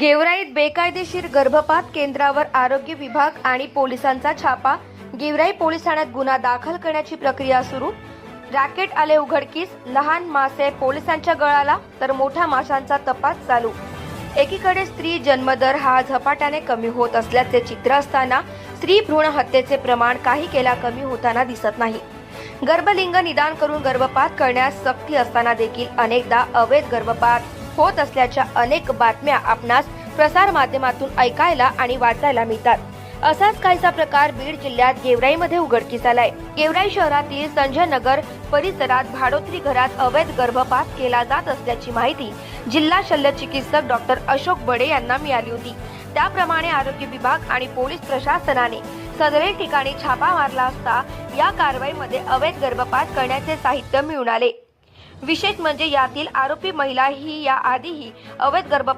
गेवराईत बेकायदेशीर गर्भपात केंद्रावर आरोग्य विभाग आणि पोलिसांचा छापा. गेवराई पोलीस ठाण्यात गुन्हा दाखल करण्याची प्रक्रिया सुरू. रॅकेट आले उघडकीस. लहान मासे पोलिसांच्या गळाला तर मोठ्या माशांचा तपास चालू. एकीकडे स्त्री जन्मदर हा झपाट्याने कमी होत असल्याचे चित्र असताना स्त्री भ्रूण हत्येचे प्रमाण काही केला कमी होताना दिसत नाही. गर्भलिंग निदान करून गर्भपात करण्यास सक्ती असताना देखील अनेकदा अवैध गर्भपात होत असल्याच्या अनेक बातम्या आपणास प्रसार माध्यमातून ऐकायला आणि वाचायला मिळतात. असाच काहीसा प्रकार बीड जिल्ह्यात गेवराईमध्ये उघडकीस आलाय. गेवराई शहरातील संजय नगर परिसरात भाडोत्री घरात अवैध गर्भपात केला जात असल्याची माहिती जिल्हा शल्य चिकित्सक डॉक्टर अशोक बडे यांना मिळाली होती. त्याप्रमाणे आरोग्य विभाग आणि पोलीस प्रशासनाने सदरे ठिकाणी छापा मारला असता या कारवाईमध्ये अवैध गर्भपात करण्याचे साहित्य मिळून आले. विशेष म्हणजे यातील आरोपी महिला ही या आधीही अवैध गर्भपात